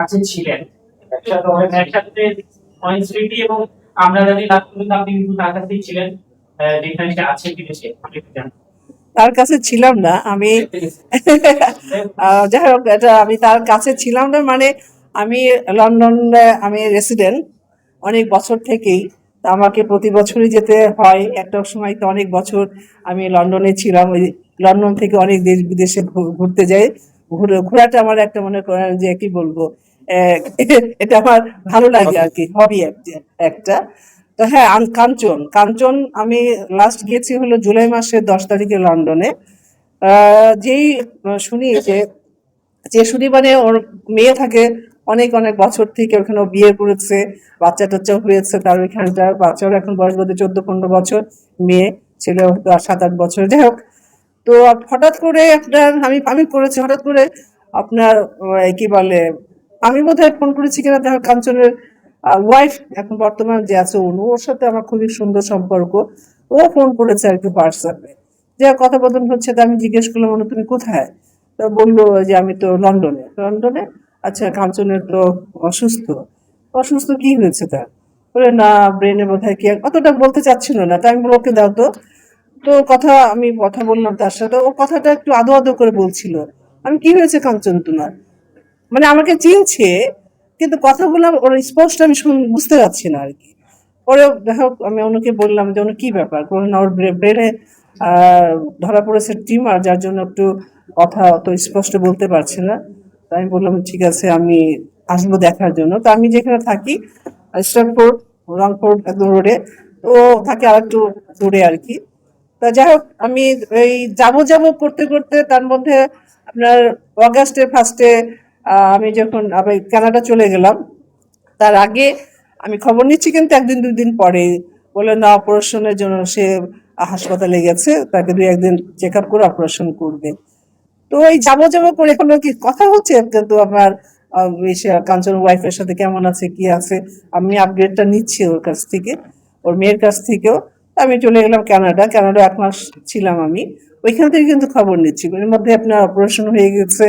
কাছে ছিলেন। একসাথে স্মৃতি এবং আমরা জানি আপনি কিন্তু তার কাছেই ছিলেন। সে বিদেশে আপনি একটু তার কাছে ছিলাম না আমি যাই হোক এটা আমি তার কাছে ছিলাম না মানে আমি লন্ডন আমি রেসিডেন্ট অনেক বছর থেকেই। তা আমাকে প্রতি বছরই যেতে হয় একটা সময় তো অনেক বছর আমি লন্ডনে ছিলাম ওই লন্ডন থেকে অনেক দেশ বিদেশে ঘুরতে যাই। ঘুরে- ঘোরাটা আমার একটা মনে করেন যে কি বলব? এটা আমার ভালো লাগে আর কি হবি একটা। তো হ্যাঁ কাঞ্চন কাঞ্চন আমি লাস্ট গিয়েছি হলো জুলাই মাসের দশ তারিখে লন্ডনে। যেই শুনি যে যে শুনি মানে ওর মেয়ে থাকে অনেক অনেক বছর থেকে ওখানে বিয়ে করেছে, বাচ্চা টাচ্চা হয়েছে, তার ওইখানটা বাচ্চার এখন বয়স বোধ চোদ্দ, পনেরো বছর, মেয়ে, ছেলে সাত, আট বছর। যাই হোক, তো হঠাৎ করে আপনার, আমি আমি করেছি, হঠাৎ করে আপনার কি বলে আমি বোধহয় ফোন করেছি কিনা তার কাঞ্চনের ওয়াইফ এখন বর্তমান যে আছে অনু, ওর সাথে আমার খুবই সুন্দর সম্পর্ক। ও ফোন করেছে আর কি হোয়াটসঅ্যাপে যে কথা বদল হচ্ছে, তো আমি জিজ্ঞেস করলাম, অনু, তুমি কোথায়? তো বলল যে আমি তো লন্ডনে। লন্ডনে? আচ্ছা কাঞ্চনের তো অসুস্থ। অসুস্থ কি হয়েছে তার? বলে, না ব্রেনে বোধহয় কি অতটা বলতে চাচ্ছিল না। তাই আমি ওকে দাও তো। তো কথা আমি কথা বললাম তার সাথে। ও কথাটা একটু আদো আদো করে বলছিল। আমি, কি হয়েছে কাঞ্চন তোমার? মানে আমাকে চিনছে কিন্তু কথাগুলো ওর স্পষ্ট আমি বুঝতে পারছি না আর কি। পরে দেখো আমি ওনাকে বললাম যে ওনার কি ব্যাপার? না, ওর ব্রেনে ধরা পড়েছে টিউমার যার জন্য একটু কথা অত স্পষ্ট বলতে পারছে না। তাই আমি বললাম ঠিক আছে আমি আসব দেখার জন্য। তো আমি যেখানে থাকি স্ট্যানফোর্ড রংপুর একদম রোডে তো থাকে আর একটু দূরে আর কি। তা যাই হোক আমি এই যাব যাব করতে করতে তার মধ্যে আপনার অগাস্টের ফার্স্টে আমি যখন, আমি কানাডা চলে গেলাম, তার আগে আমি খবর নিচ্ছি কিন্তু একদিন দুই দিন পরে বলে না অপারেশনের জন্য সে হাসপাতালে গেছে, তাকে দুই একদিন চেক আপ করে অপারেশন করবে। তো এই যাব যাব করে কোনো কি কথা হচ্ছে? কিন্তু আমার কাঞ্চন ওয়াইফের সাথে কেমন আছে, কি আছে? আমি আপডেটটা নিচ্ছি ওর কাছ থেকে, ওর মেয়ের কাছ থেকেও। আমি চলে গেলাম কানাডা কানাডা এক মাস ছিলাম আমি। ওইখান থেকে কিন্তু খবর নিচ্ছি। এর মধ্যে আপনার অপারেশন হয়ে গেছে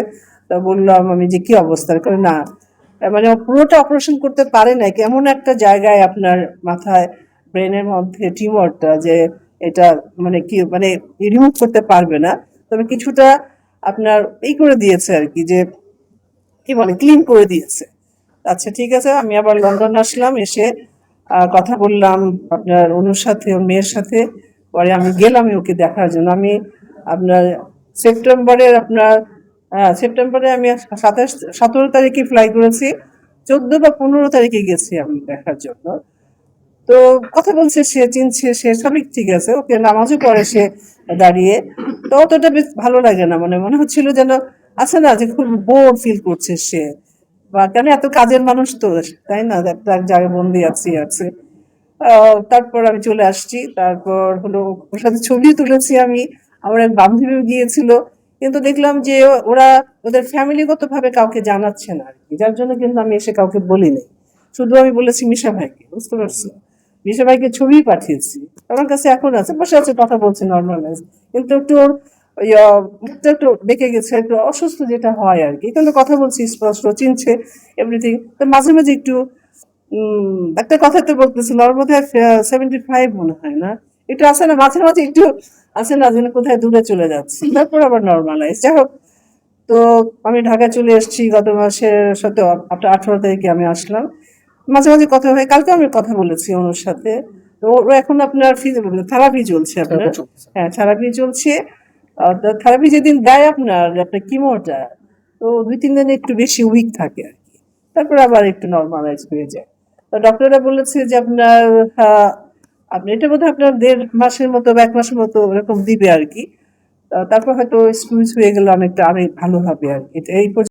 তা বললাম আমি যে কি অবস্থা? করে না। মানে পুরোটা অপারেশন করতে পারে না কেমন একটা জায়গায় আপনার মাথায় ব্রেনের মধ্যে টিউমারটা যে এটা মানে কি মানে রিমুভ করতে পারবে না। তবে কিছুটা আপনার এই করে দিয়েছে আর কি, যে কি বলে ক্লিন করে দিয়েছে। আচ্ছা ঠিক আছে। আমি আবার লন্ডন আসলাম, এসে কথা বললাম আপনার অনুর সাথে, ওর মেয়ের সাথে। পরে আমি গেলাম ওকে দেখার জন্য। আমি আপনার সেপ্টেম্বরের আপনার সেপ্টেম্বরে আমি সাতাশ, সতেরো তারিখে ফ্লাই করেছি। চোদ্দ বা পনেরো তারিখে গেছি আমি দেখার জন্য। তো কথা বলছে সে, চিনছে সে, সবই ঠিক আছে। ওকে নামাজও পড়ে সে দাঁড়িয়ে। তো অতটা বেশ ভালো লাগে না মানে মনে হচ্ছিল যেন আছে না, যে খুব বোর ফিল করছে সে। বা কেন এত কাজের মানুষ তো, তাই না? এক জায়গায় বন্দি আছি, আছে। তারপর আমি চলে আসছি। তারপর হলো ওর সাথে ছবি তুলেছি আমি। আমার এক বান্ধবী গিয়েছিল। কিন্তু দেখলাম যে ওরা ওদের ফ্যামিলিগত ভাবে কাউকে জানাচ্ছে না আর কি। যার জন্য কিন্তু আমি এসে কাউকে বলিনি। শুধু আমি বলেছি মিশা ভাইকে, বুঝতে পারছ? মিশা ভাইকে ছবি পাঠিয়েছি। আমার কাছে এখন আছে, বসে আছে, কথা বলছে নর্মালাইজ কিন্তু একটু ওর মুখটা একটু বেঁকে গেছে, একটু অসুস্থ যেটা হয় আর কি। কিন্তু কথা বলছি, স্পষ্ট, চিনছে এভরিথিং তো মাঝে মাঝে একটু একটা কথা তো বলতেছিল ওর সেভেন্টি ফাইভ মনে হয় না। একটু আছে না, মাঝে মাঝে একটু আছে না যেন কোথায় দূরে চলে যাচ্ছে তারপর আবার নর্মালাইজ যাই হোক তো আমি ঢাকায় চলে এসেছি গত মাসের সাথে আপনার আঠারো তারিখে আমি আসলাম। মাঝে মাঝে কথা হয় কালকে আমি কথা বলেছি ওর সাথে। তো এখন আপনার থেরাপি চলছে আপনার? হ্যাঁ থেরাপি চলছে। থেরাপি যেদিন দেয় আপনার আপনার কিমোটা তো দুই তিন দিন একটু বেশি উইক থাকে আর কি। তারপর আবার একটু নর্মালাইজ হয়ে যায়। তো ডক্টররা বলেছে যে আপনার আপনি এটা বোধহয় আপনার দেড় মাসের মতো বা এক মাসের মতো ওরকম দিবে আর কি। তারপর হয়তো স্কুইজ হয়ে গেলে অনেকটা আরে ভালো হবে আর এটা এই